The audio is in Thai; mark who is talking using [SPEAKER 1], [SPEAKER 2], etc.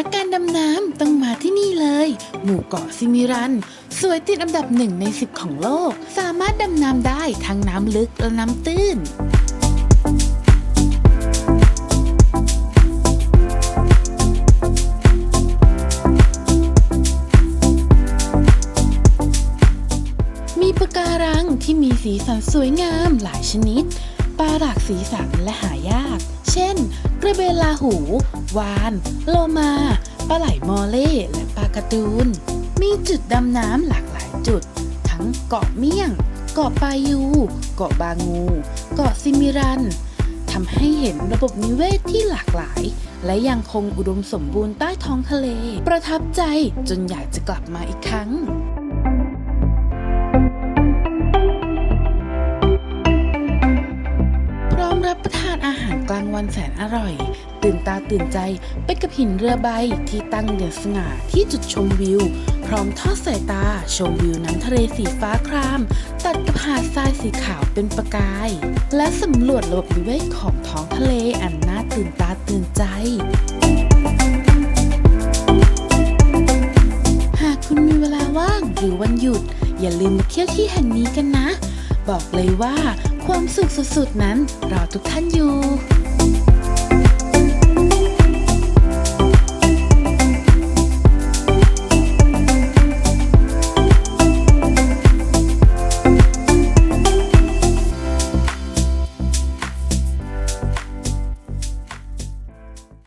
[SPEAKER 1] ักการดำน้ำต้องมาที่นี่เลย หมู่เกาะซิมิรัน สวยติดอันดับหนึ่งในสิบของโลก สามารถดำน้ำได้ทั้งน้ำลึกและน้ำตื้นมีปะการังที่มีสีสันสวยงามหลายชนิด ปลาหลากสีสันและหายาก เช่น กระเบนลาหู วาน โลมา ปลาไหลมอเล่และปลากระตูน มีจุดดำน้ำหลากหลายจุด ทั้งเกาะเมี่ยง เกาะปายู เกาะบางู เกาะซิมิรันทำให้เห็นระบบนิเวศที่หลากหลาย และยังคงอุดมสมบูรณ์ใต้ท้องทะเล ประทับใจจนอยากจะกลับมาอีกครั้งานอาหารกลางวันแสนอร่อย ตื่นตาตื่นใจไปกับหินเรือใบที่ตั้งเด่นสง่าที่จุดชมวิว พร้อมทอดสายตาชมวิวน้ำทะเลสีฟ้าคราม ตัดกับหาดทรายสีขาวเป็นประกาย และสำรวจระบบนิเวศของท้องทะเลอันน่าตื่นตาตื่นใจหากคุณมีเวลาว่างหรือวันหยุด อย่าลืมมาเที่ยวที่แห่งนี้กันนะ บอกเลยว่า ความสุขสุดๆนั้นรอทุกท่านอยู่